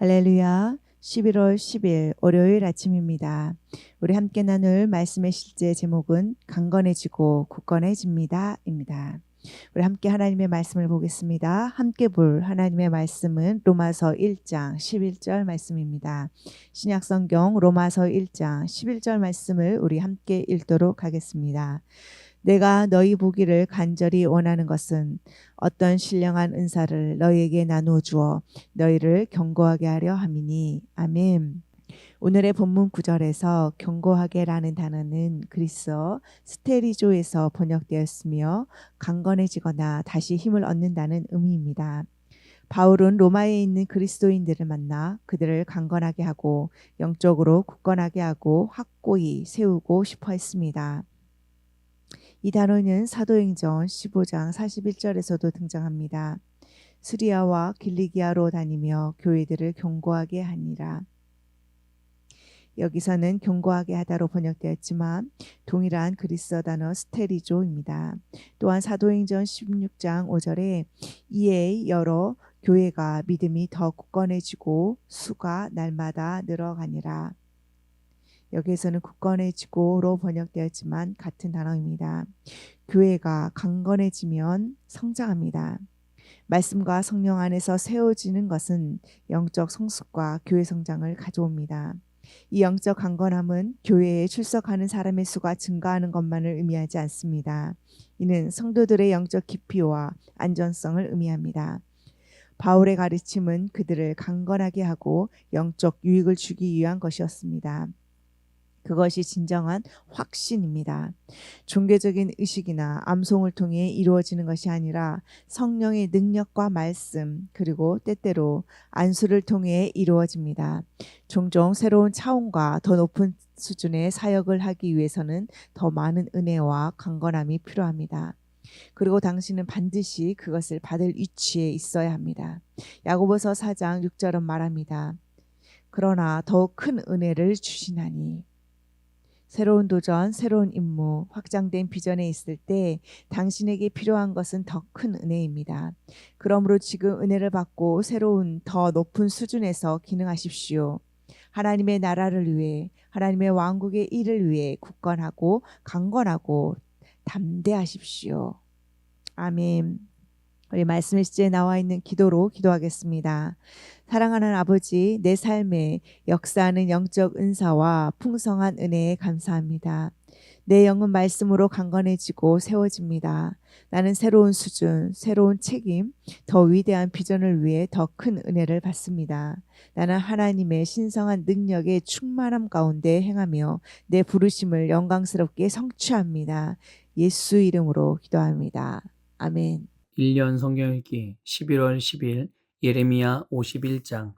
할렐루야. 11월 10일 월요일 아침입니다. 우리 함께 나눌 말씀의 실제 제목은 강건해지고 굳건해집니다입니다. 우리 함께 하나님의 말씀을 보겠습니다. 함께 볼 하나님의 말씀은 로마서 1장 11절 말씀입니다. 신약 성경 로마서 1장 11절 말씀을 우리 함께 읽도록 하겠습니다. 내가 너희 보기를 간절히 원하는 것은 어떤 신령한 은사를 너희에게 나누어 주어 너희를 경고하게 하려 함이니 아멘. 오늘의 본문 구절에서 경고하게라는 단어는 그리스어 스테리조에서 번역되었으며 강건해지거나 다시 힘을 얻는다는 의미입니다. 바울은 로마에 있는 그리스도인들을 만나 그들을 강건하게 하고 영적으로 굳건하게 하고 확고히 세우고 싶어 했습니다. 이 단어는 사도행전 15장 41절에서도 등장합니다. 스리아와 길리기아로 다니며 교회들을 경고하게 하니라. 여기서는 경고하게 하다로 번역되었지만 동일한 그리스어 단어 스테리조입니다. 또한 사도행전 16장 5절에 이에 여러 교회가 믿음이 더 굳건해지고 수가 날마다 늘어가니라. 여기에서는 굳건해지고로 번역되었지만 같은 단어입니다. 교회가 강건해지면 성장합니다. 말씀과 성령 안에서 세워지는 것은 영적 성숙과 교회 성장을 가져옵니다. 이 영적 강건함은 교회에 출석하는 사람의 수가 증가하는 것만을 의미하지 않습니다. 이는 성도들의 영적 깊이와 안전성을 의미합니다. 바울의 가르침은 그들을 강건하게 하고 영적 유익을 주기 위한 것이었습니다. 그것이 진정한 확신입니다. 종교적인 의식이나 암송을 통해 이루어지는 것이 아니라 성령의 능력과 말씀 그리고 때때로 안수를 통해 이루어집니다. 종종 새로운 차원과 더 높은 수준의 사역을 하기 위해서는 더 많은 은혜와 강건함이 필요합니다. 그리고 당신은 반드시 그것을 받을 위치에 있어야 합니다. 야고보서 4장 6절은 말합니다. 그러나 더욱 큰 은혜를 주시나니 새로운 도전, 새로운 임무, 확장된 비전에 있을 때 당신에게 필요한 것은 더 큰 은혜입니다. 그러므로 지금 은혜를 받고 새로운 더 높은 수준에서 기능하십시오. 하나님의 나라를 위해, 하나님의 왕국의 일을 위해 굳건하고 강건하고 담대하십시오. 아멘. 우리 말씀의 시제에 나와 있는 기도로 기도하겠습니다. 사랑하는 아버지, 내 삶에 역사하는 영적 은사와 풍성한 은혜에 감사합니다. 내 영은 말씀으로 강건해지고 세워집니다. 나는 새로운 수준, 새로운 책임, 더 위대한 비전을 위해 더 큰 은혜를 받습니다. 나는 하나님의 신성한 능력의 충만함 가운데 행하며 내 부르심을 영광스럽게 성취합니다. 예수 이름으로 기도합니다. 아멘. 1년 성경 읽기 11월 10일 예레미야 51장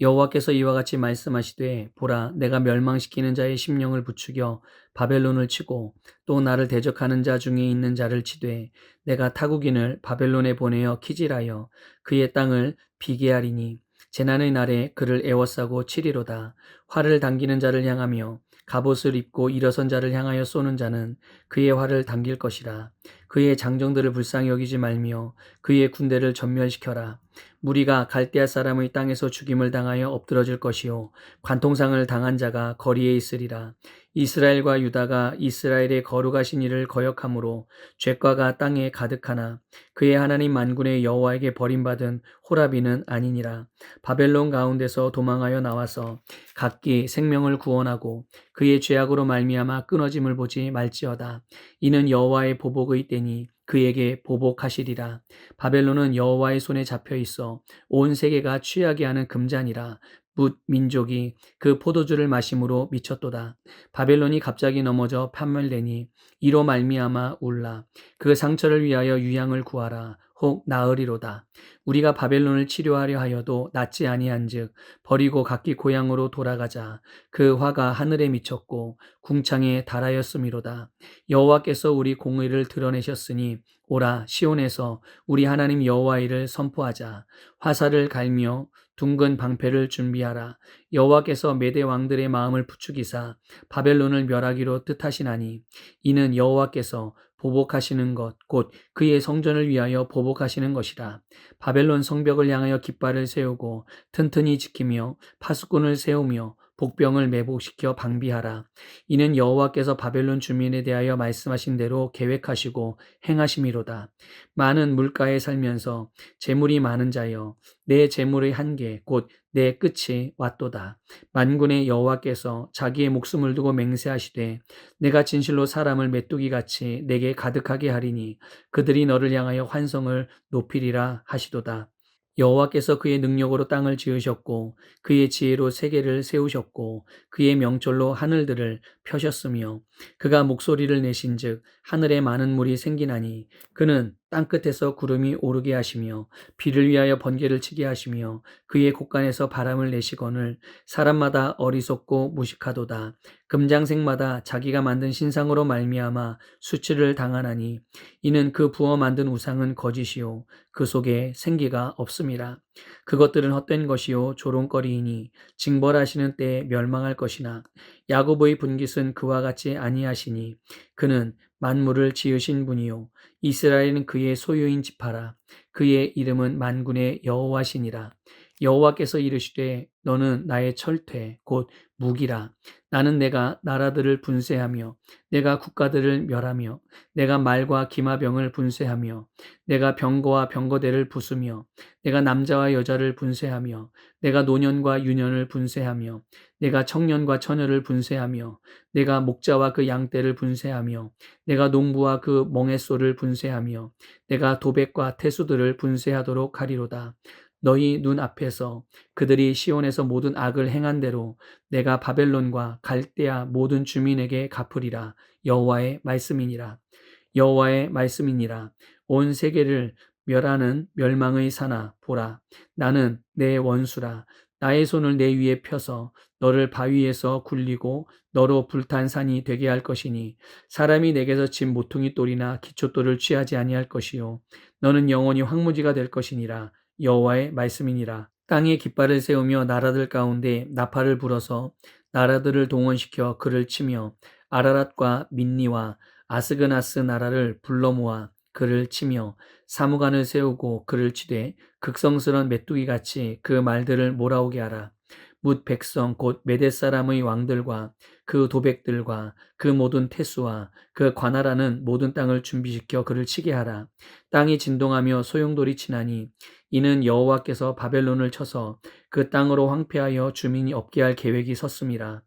여호와께서 이와 같이 말씀하시되 보라 내가 멸망시키는 자의 심령을 부추겨 바벨론을 치고 또 나를 대적하는 자 중에 있는 자를 치되 내가 타국인을 바벨론에 보내어 키질하여 그의 땅을 비게 하리니 재난의 날에 그를 애워싸고 치리로다 활을 당기는 자를 향하며 갑옷을 입고 일어선 자를 향하여 쏘는 자는 그의 활을 당길 것이라. 그의 장정들을 불쌍히 여기지 말며 그의 군대를 전멸시켜라. 무리가 갈대아 사람의 땅에서 죽임을 당하여 엎드러질 것이요 관통상을 당한 자가 거리에 있으리라. 이스라엘과 유다가 이스라엘의 거룩하신 이를 거역함으로 죄과가 땅에 가득하나 그의 하나님 만군의 여호와에게 버림받은 호라비는 아니니라. 바벨론 가운데서 도망하여 나와서 각기 생명을 구원하고 그의 죄악으로 말미암아 끊어짐을 보지 말지어다. 이는 여호와의 보복의 때니 그에게 보복하시리라. 바벨론은 여호와의 손에 잡혀 있어 온 세계가 취하게 하는 금잔이라. 뭇 민족이 그 포도주를 마심으로 미쳤도다. 바벨론이 갑자기 넘어져 판멸되니 이로 말미암아 울라. 그 상처를 위하여 유양을 구하라. 혹 나으리로다. 우리가 바벨론을 치료하려 하여도 낫지 아니한즉 버리고 각기 고향으로 돌아가자. 그 화가 하늘에 미쳤고 궁창에 달하였음이로다. 여호와께서 우리 공의를 드러내셨으니 오라 시온에서 우리 하나님 여호와 이를 선포하자. 화살을 갈며 둥근 방패를 준비하라. 여호와께서 메대 왕들의 마음을 부추기사 바벨론을 멸하기로 뜻하시나니 이는 여호와께서 보복하시는 것 곧 그의 성전을 위하여 보복하시는 것이라. 바벨론 성벽을 향하여 깃발을 세우고 튼튼히 지키며 파수꾼을 세우며 복병을 매복시켜 방비하라. 이는 여호와께서 바벨론 주민에 대하여 말씀하신 대로 계획하시고 행하심이로다. 많은 물가에 살면서 재물이 많은 자여 내 재물의 한계 곧 내 끝이 왔도다. 만군의 여호와께서 자기의 목숨을 두고 맹세하시되 내가 진실로 사람을 메뚜기 같이 내게 가득하게 하리니 그들이 너를 향하여 환성을 높이리라 하시도다. 여호와께서 그의 능력으로 땅을 지으셨고 그의 지혜로 세계를 세우셨고 그의 명철로 하늘들을 펴셨으며 그가 목소리를 내신즉 하늘에 많은 물이 생기나니 그는 땅 끝에서 구름이 오르게 하시며 비를 위하여 번개를 치게 하시며 그의 곳간에서 바람을 내시거늘 사람마다 어리석고 무식하도다. 금장색마다 자기가 만든 신상으로 말미암아 수치를 당하나니 이는 그 부어 만든 우상은 거짓이요 그 속에 생기가 없음이라. 그것들은 헛된 것이요 조롱거리이니 징벌하시는 때에 멸망할 것이나 야곱의 분깃은 그와 같이 아니하시니 그는 만물을 지으신 분이요. 이스라엘은 그의 소유인 지파라. 그의 이름은 만군의 여호와시니라. 여호와께서 이르시되 너는 나의 철퇴 곧 무기라. 나는 내가 나라들을 분쇄하며 내가 국가들을 멸하며 내가 말과 기마병을 분쇄하며 내가 병거와 병거대를 부수며 내가 남자와 여자를 분쇄하며 내가 노년과 유년을 분쇄하며 내가 청년과 처녀를 분쇄하며 내가 목자와 그 양떼를 분쇄하며 내가 농부와 그 멍에 소를 분쇄하며 내가 도백과 태수들을 분쇄하도록 하리로다 너희 눈 앞에서 그들이 시온에서 모든 악을 행한 대로 내가 바벨론과 갈대아 모든 주민에게 갚으리라. 여호와의 말씀이니라. 여호와의 말씀이니라. 온 세계를 멸하는 멸망의 사나 보라. 나는 내 원수라. 나의 손을 내 위에 펴서 너를 바위에서 굴리고 너로 불탄 산이 되게 할 것이니 사람이 내게서 진 모퉁이 돌이나 기초돌을 취하지 아니할 것이요. 너는 영원히 황무지가 될 것이니라 여호와의 말씀이니라 땅에 깃발을 세우며 나라들 가운데 나팔을 불어서 나라들을 동원시켜 그를 치며 아라랏과 민니와 아스그나스 나라를 불러 모아 그를 치며 사무관을 세우고 그를 치되 극성스런 메뚜기 같이 그 말들을 몰아오게 하라. 뭇 백성 곧 메대 사람의 왕들과 그 도백들과 그 모든 태수와 그 관할하는 모든 땅을 준비시켜 그를 치게 하라. 땅이 진동하며 소용돌이 치나니 이는 여호와께서 바벨론을 쳐서 그 땅으로 황폐하여 주민이 없게 할 계획이 섰음이라.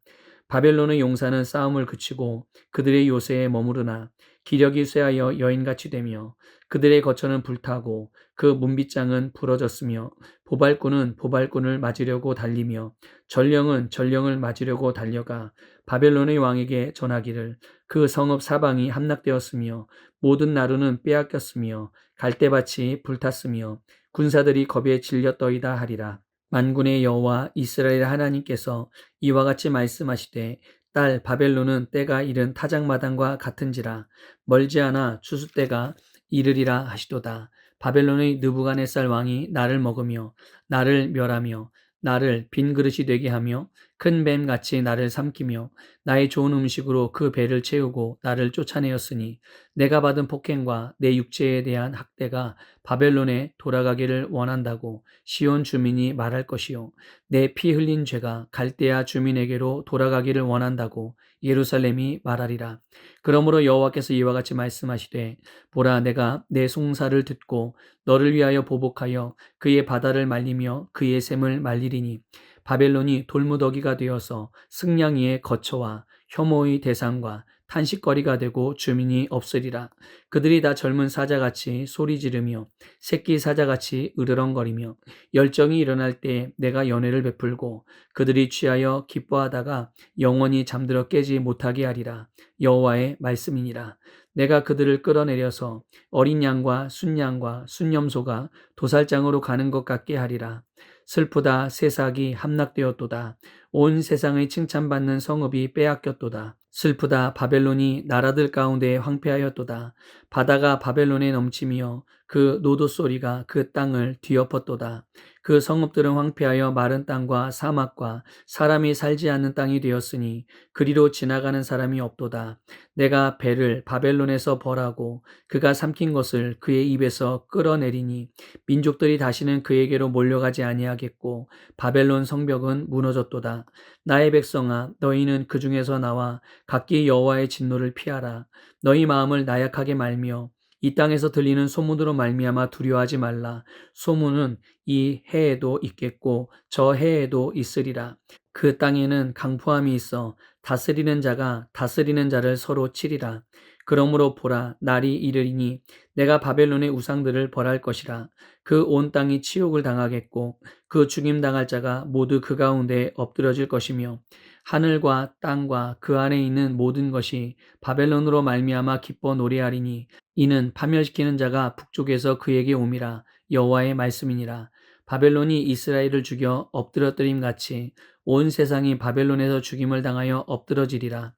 바벨론의 용사는 싸움을 그치고 그들의 요새에 머무르나 기력이 쇠하여 여인같이 되며 그들의 거처는 불타고 그 문빗장은 부러졌으며 보발꾼은 보발꾼을 맞으려고 달리며 전령은 전령을 맞으려고 달려가 바벨론의 왕에게 전하기를 그 성읍 사방이 함락되었으며 모든 나루는 빼앗겼으며 갈대밭이 불탔으며 군사들이 겁에 질렸더이다 하리라. 만군의 여호와 이스라엘 하나님께서 이와 같이 말씀하시되 딸 바벨론은 때가 이른 타작마당과 같은지라 멀지 않아 추수 때가 이르리라 하시도다. 바벨론의 느부갓네살 왕이 나를 먹으며 나를 멸하며 나를 빈 그릇이 되게 하며 큰 뱀같이 나를 삼키며 나의 좋은 음식으로 그 배를 채우고 나를 쫓아내었으니 내가 받은 폭행과 내 육체에 대한 학대가 바벨론에 돌아가기를 원한다고 시온 주민이 말할 것이요. 내 피 흘린 죄가 갈대아 주민에게로 돌아가기를 원한다고 예루살렘이 말하리라. 그러므로 여호와께서 이와 같이 말씀하시되 보라 내가 내 송사를 듣고 너를 위하여 보복하여 그의 바다를 말리며 그의 샘을 말리리니 바벨론이 돌무더기가 되어서 승냥이의 거처와 혐오의 대상과 탄식거리가 되고 주민이 없으리라. 그들이 다 젊은 사자같이 소리 지르며 새끼 사자같이 으르렁거리며 열정이 일어날 때 내가 연애를 베풀고 그들이 취하여 기뻐하다가 영원히 잠들어 깨지 못하게 하리라. 여호와의 말씀이니라. 내가 그들을 끌어내려서 어린 양과 순양과 순염소가 도살장으로 가는 것 같게 하리라. 슬프다 새싹이 함락되었도다. 온 세상의 칭찬받는 성읍이 빼앗겼도다. 슬프다 바벨론이 나라들 가운데 황폐하였도다. 바다가 바벨론에 넘치며 그 노도 소리가 그 땅을 뒤엎었도다. 그 성읍들은 황폐하여 마른 땅과 사막과 사람이 살지 않는 땅이 되었으니 그리로 지나가는 사람이 없도다. 내가 배를 바벨론에서 벌하고 그가 삼킨 것을 그의 입에서 끌어내리니 민족들이 다시는 그에게로 몰려가지 아니하겠고 바벨론 성벽은 무너졌도다. 나의 백성아 너희는 그 중에서 나와 각기 여호와의 진노를 피하라. 너희 마음을 나약하게 말며 이 땅에서 들리는 소문으로 말미암아 두려워하지 말라. 소문은 이 해에도 있겠고 저 해에도 있으리라. 그 땅에는 강포함이 있어 다스리는 자가 다스리는 자를 서로 치리라. 그러므로 보라 날이 이르리니 내가 바벨론의 우상들을 벌할 것이라. 그 온 땅이 치욕을 당하겠고 그 죽임 당할 자가 모두 그 가운데 엎드러질 것이며 하늘과 땅과 그 안에 있는 모든 것이 바벨론으로 말미암아 기뻐 노래하리니 이는 파멸시키는 자가 북쪽에서 그에게 옴이라 여호와의 말씀이니라. 바벨론이 이스라엘을 죽여 엎드러뜨림 같이 온 세상이 바벨론에서 죽임을 당하여 엎드러지리라.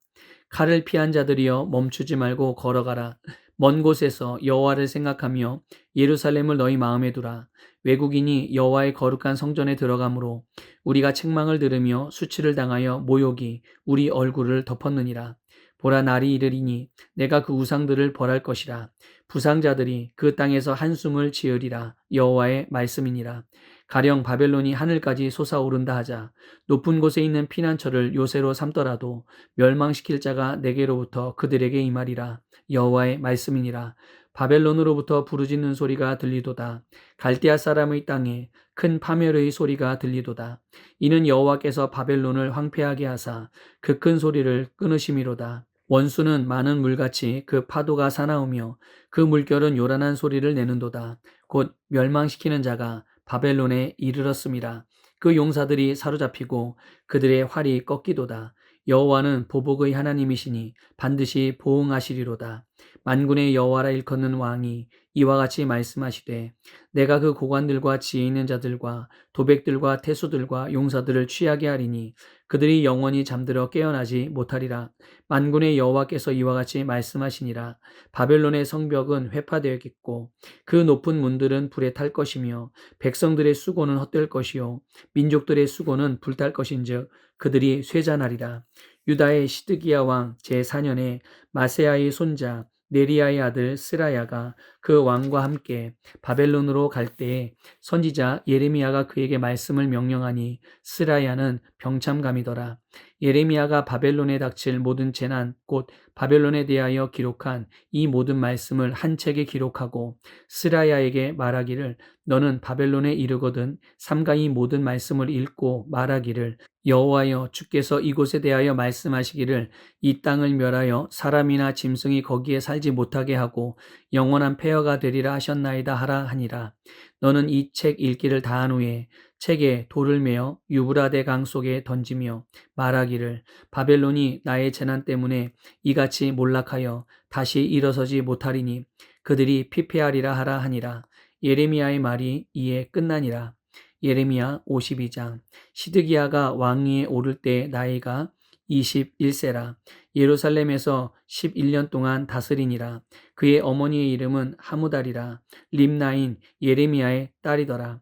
칼을 피한 자들이여 멈추지 말고 걸어가라. 먼 곳에서 여호와를 생각하며 예루살렘을 너희 마음에 두라. 외국인이 여호와의 거룩한 성전에 들어가므로 우리가 책망을 들으며 수치를 당하여 모욕이 우리 얼굴을 덮었느니라 보라 날이 이르리니 내가 그 우상들을 벌할 것이라. 부상자들이 그 땅에서 한숨을 지으리라. 여호와의 말씀이니라. 가령 바벨론이 하늘까지 솟아오른다 하자 높은 곳에 있는 피난처를 요새로 삼더라도 멸망시킬 자가 내게로부터 그들에게 임하리라. 여호와의 말씀이니라. 바벨론으로부터 부르짖는 소리가 들리도다. 갈대아 사람의 땅에 큰 파멸의 소리가 들리도다. 이는 여호와께서 바벨론을 황폐하게 하사 그 큰 소리를 끊으심이로다 원수는 많은 물같이 그 파도가 사나우며 그 물결은 요란한 소리를 내는도다. 곧 멸망시키는 자가 바벨론에 이르렀음이라 그 용사들이 사로잡히고 그들의 활이 꺾이도다. 여호와는 보복의 하나님이시니 반드시 보응하시리로다. 만군의 여호와라 일컫는 왕이 이와 같이 말씀하시되 내가 그 고관들과 지혜 있는 자들과 도백들과 태수들과 용사들을 취하게 하리니 그들이 영원히 잠들어 깨어나지 못하리라. 만군의 여호와께서 이와 같이 말씀하시니라. 바벨론의 성벽은 회파되었겠고 그 높은 문들은 불에 탈 것이며 백성들의 수고는 헛될 것이요 민족들의 수고는 불탈 것인즉 그들이 쇠잔하리라. 유다의 시드기야 왕 제4년에 마세아의 손자 네리아의 아들 스라야가 그 왕과 함께 바벨론으로 갈 때에 선지자 예레미야가 그에게 말씀을 명령하니 스라야는 병참감이더라. 예레미야가 바벨론에 닥칠 모든 재난 곧 바벨론에 대하여 기록한 이 모든 말씀을 한 책에 기록하고 스라야에게 말하기를 너는 바벨론에 이르거든 삼가 이 모든 말씀을 읽고 말하기를 여호와여 주께서 이곳에 대하여 말씀하시기를 이 땅을 멸하여 사람이나 짐승이 거기에 살지 못하게 하고 영원한 폐허가 되리라 하셨나이다 하라 하니라. 너는 이 책 읽기를 다한 후에 책에 돌을 메어 유브라데 강 속에 던지며 말하기를 바벨론이 나의 재난 때문에 이같이 몰락하여 다시 일어서지 못하리니 그들이 피폐하리라 하라 하니라. 예레미야의 말이 이에 끝나니라. 예레미야 52장. 시드기야가 왕위에 오를 때 나이가 21세라. 예루살렘에서 11년 동안 다스리니라. 그의 어머니의 이름은 하무달이라. 림나인 예레미야의 딸이더라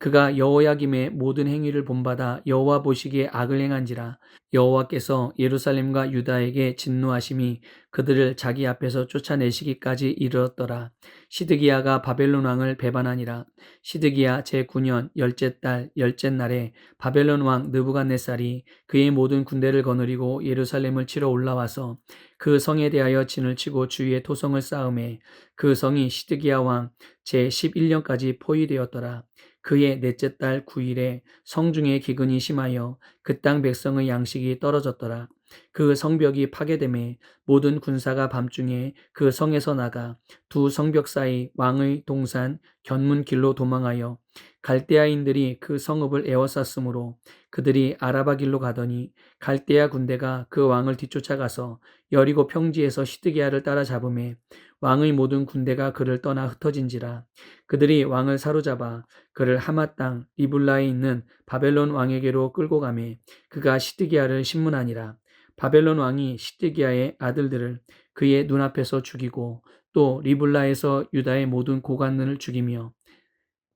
그가 여호야김의 모든 행위를 본받아 여호와 보시기에 악을 행한지라 여호와께서 예루살렘과 유다에게 진노하심이 그들을 자기 앞에서 쫓아내시기까지 이르렀더라. 시드기야가 바벨론 왕을 배반하니라. 시드기야 제9년 열째 달 열째 날에 바벨론 왕 느부갓네살이 그의 모든 군대를 거느리고 예루살렘을 치러 올라와서 그 성에 대하여 진을 치고 주위에 토성을 쌓음에 그 성이 시드기야 왕 제11년까지 포위되었더라. 그의 넷째 달 9일에 성중에 기근이 심하여 그 땅 백성의 양식이 떨어졌더라. 그 성벽이 파괴됨에 모든 군사가 밤중에 그 성에서 나가 두 성벽 사이 왕의 동산 견문 길로 도망하여 갈대아인들이 그 성읍을 에워쌌으므로 그들이 아라바 길로 가더니 갈대아 군대가 그 왕을 뒤쫓아가서 여리고 평지에서 시드기야를 따라잡음에 왕의 모든 군대가 그를 떠나 흩어진지라. 그들이 왕을 사로잡아 그를 하마 땅 리블라에 있는 바벨론 왕에게로 끌고 가매 그가 시드기야를 신문하니라 바벨론 왕이 시드기야의 아들들을 그의 눈앞에서 죽이고 또 리블라에서 유다의 모든 고관들을 죽이며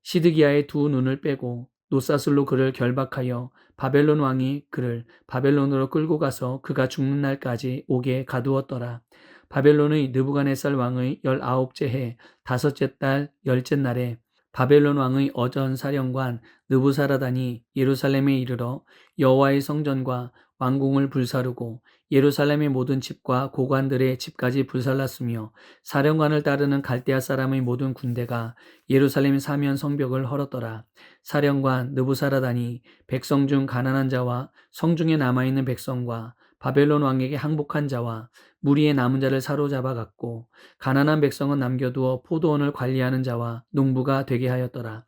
시드기야의 두 눈을 빼고 노사슬로 그를 결박하여 바벨론 왕이 그를 바벨론으로 끌고 가서 그가 죽는 날까지 옥에 가두었더라. 바벨론의 느부갓네살 왕의 열아홉째 해 다섯째 달 열째 날에 바벨론 왕의 어전 사령관 느부사라단이 예루살렘에 이르러 여호와의 성전과 왕궁을 불사르고 예루살렘의 모든 집과 고관들의 집까지 불살랐으며 사령관을 따르는 갈대아 사람의 모든 군대가 예루살렘 사면 성벽을 헐었더라. 사령관 느부사라단이 백성 중 가난한 자와 성중에 남아있는 백성과 바벨론 왕에게 항복한 자와 무리의 남은 자를 사로잡아 갔고 가난한 백성은 남겨두어 포도원을 관리하는 자와 농부가 되게 하였더라.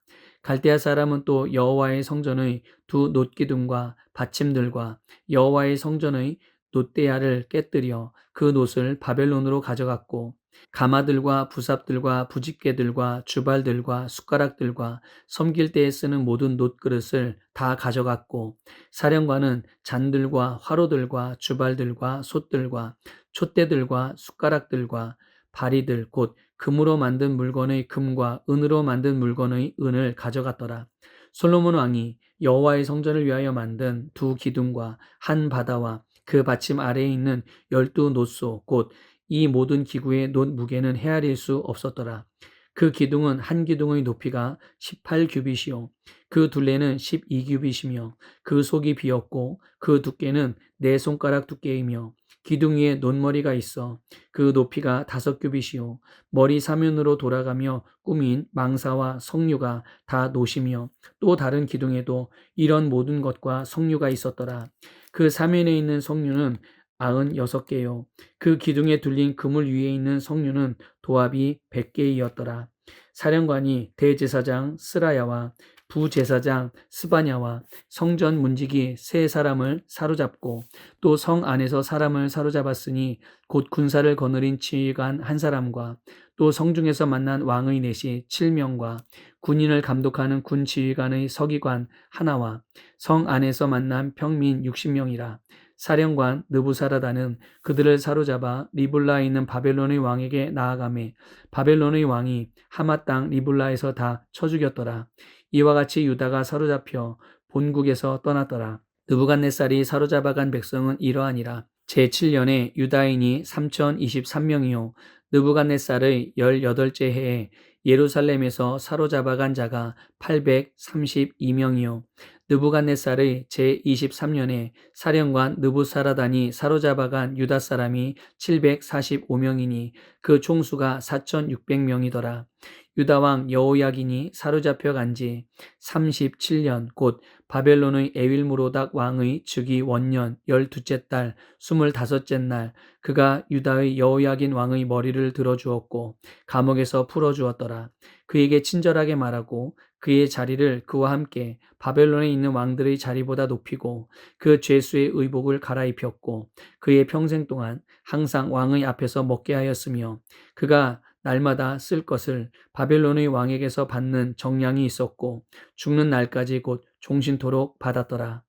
갈대아 사람은 또 여호와의 성전의 두 놋기둥과 받침들과 여호와의 성전의 놋대야를 깨뜨려 그 놋을 바벨론으로 가져갔고 가마들과 부삽들과 부집개들과 주발들과 숟가락들과 섬길 때에 쓰는 모든 놋그릇을 다 가져갔고 사령관은 잔들과 화로들과 주발들과 솥들과 촛대들과 숟가락들과 바리들 곧 금으로 만든 물건의 금과 은으로 만든 물건의 은을 가져갔더라. 솔로몬 왕이 여호와의 성전을 위하여 만든 두 기둥과 한 바다와 그 받침 아래에 있는 열두 놋소 곧 이 모든 기구의 놋 무게는 헤아릴 수 없었더라. 그 기둥은 한 기둥의 높이가 18규빗이요 그 둘레는 12규빗이며 그 속이 비었고 그 두께는 네 손가락 두께이며 기둥 위에 논머리가 있어 그 높이가 다섯 규빗이요 머리 사면으로 돌아가며 꾸민 망사와 석류가 다 노시며 또 다른 기둥에도 이런 모든 것과 석류가 있었더라. 그 사면에 있는 석류는 아흔 여섯 개요. 그 기둥에 둘린 그물 위에 있는 석류는 도합이 백 개이었더라. 사령관이 대제사장 스라야와 부제사장 스바냐와 성전 문지기 세 사람을 사로잡고 또 성 안에서 사람을 사로잡았으니 곧 군사를 거느린 지휘관 한 사람과 또 성중에서 만난 왕의 넷이 7명과 군인을 감독하는 군 지휘관의 서기관 하나와 성 안에서 만난 평민 60명이라 사령관 느부사라다는 그들을 사로잡아 리블라에 있는 바벨론의 왕에게 나아가매 바벨론의 왕이 하마 땅 리블라에서 다 쳐 죽였더라. 이와 같이 유다가 사로잡혀 본국에서 떠났더라. 느부갓네살이 사로잡아간 백성은 이러하니라. 제7년에 유다인이 3023명이요 느부갓네살의 18째 해에 예루살렘에서 사로잡아간 자가 832명이요 느부갓네살의 제23년에 사령관 느부사라단이 사로잡아간 유다 사람이 745명이니 그 총수가 4600명이더라. 유다 왕 여호야긴이 사로잡혀 간지 37년 곧 바벨론의 에윌무로닥 왕의 즉위 원년 열두째 달 스물다섯째 날 그가 유다의 여호야긴 왕의 머리를 들어 주었고 감옥에서 풀어 주었더라. 그에게 친절하게 말하고 그의 자리를 그와 함께 바벨론에 있는 왕들의 자리보다 높이고 그 죄수의 의복을 갈아입혔고 그의 평생 동안 항상 왕의 앞에서 먹게 하였으며 그가 날마다 쓸 것을 바벨론의 왕에게서 받는 정량이 있었고 죽는 날까지 곧 종신토록 받았더라.